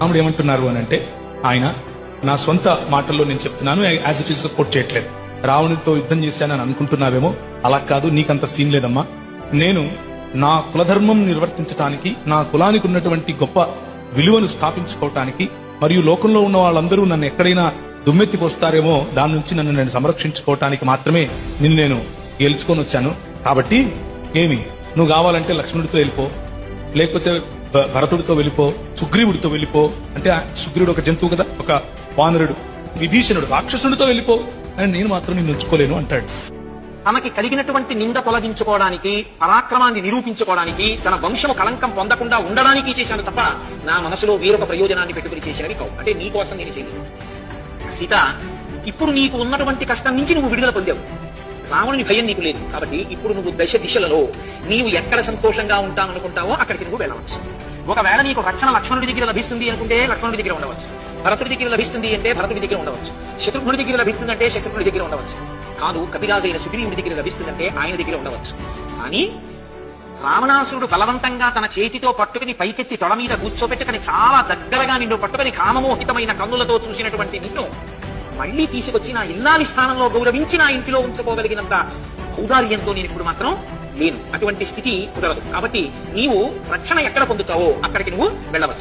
రాముడు ఏమంటున్నారు అని అంటే ఆయన నా సొంత మాటల్లో నేను చెప్తున్నాను యాజ్ ఇట్ ఈస్గా కోట్ చేయట్లేదు. రావణుడితో యుద్ధం చేశానని అనుకుంటున్నావేమో అలా కాదు నీకంత సీన్ లేదమ్మా. నేను నా కులధర్మం నిర్వర్తించడానికి నా కులానికి ఉన్నటువంటి గొప్ప విలువను స్థాపించుకోవటానికి మరియు లోకంలో ఉన్న వాళ్ళందరూ నన్ను ఎక్కడైనా దుమ్మెత్తిపోస్తారేమో దాని నుంచి నన్ను నేను సంరక్షించుకోవటానికి మాత్రమే నిన్ను నేను గెలుచుకొని వచ్చాను. కాబట్టి ఏమి? నువ్వు కావాలంటే లక్ష్మణుడితో వెళ్ళిపో. లేకపోతే భరతుడితో వెళ్ళిపో సుగ్రీవుడితో వెళ్ళిపో. అంటే సుగ్రీవుడు ఒక జంతువు కదా ఒక వానరుడు విభీషణుడు రాక్షసుడితో వెళ్ళిపో. అని నేను మాత్రం నిన్ను ఉంచుకోలేను అంటాడు. తనకి కలిగినటువంటి నింద తొలగించుకోవడానికి పరాక్రమాన్ని నిరూపించుకోవడానికి తన వంశము కలంకం పొందకుండా ఉండడానికి చేశాను తప్ప నా మనసులో వీరొక ప్రయోజనాన్ని పెట్టుకుని చేసినవి కావు. అంటే నీ కోసం నేను చేయలేదు. సీత ఇప్పుడు నీకు ఉన్నటువంటి కష్టం నుంచి నువ్వు విడుదల పొందావు. రావణుని భయం నీకు లేదు. కాబట్టి ఇప్పుడు నువ్వు దశ దిశలలో నీవు ఎక్కడ సంతోషంగా ఉంటాననుకుంటావో అక్కడికి నువ్వు వెళ్ళవచ్చు. ఒకవేళ నీకు రక్షణ లక్ష్మణుడి దగ్గర లభిస్తుంది అనుకుంటే లక్ష్మణుడి దగ్గర ఉండవచ్చు. భరతుడి దగ్గర లభిస్తుంది అంటే భరతుడి దగ్గర ఉండవచ్చు. శత్రుఘ్నుడి దగ్గర లభిస్తుంది అంటే శత్రుఘ్నుడి దగ్గర ఉండవచ్చు. కాదు కపిరాజైన సుగ్రీవుడి దగ్గర లభిస్తుందంటే ఆయన దగ్గర ఉండవచ్చు. కానీ రావణాసురుడు బలవంతంగా తన చేతితో పట్టుకుని పైకెత్తి తొడ మీద కూర్చోబెట్టుకుని చాలా దగ్గరగా నిన్ను పట్టుకుని కామమోహితమైన కన్నులతో చూసినటువంటి నిన్ను మళ్ళీ తీసుకొచ్చి నా ఇల్లాలి స్థానంలో గౌరవించి నా ఇంటిలో ఉంచుకోగలిగినంత ఔదార్యంతో నేను ఇప్పుడు మాత్రం లేను అటువంటి స్థితి కుదరదు. కాబట్టి నీవు రక్షణ ఎక్కడ పొందుతావో అక్కడికి నువ్వు వెళ్ళవచ్చు.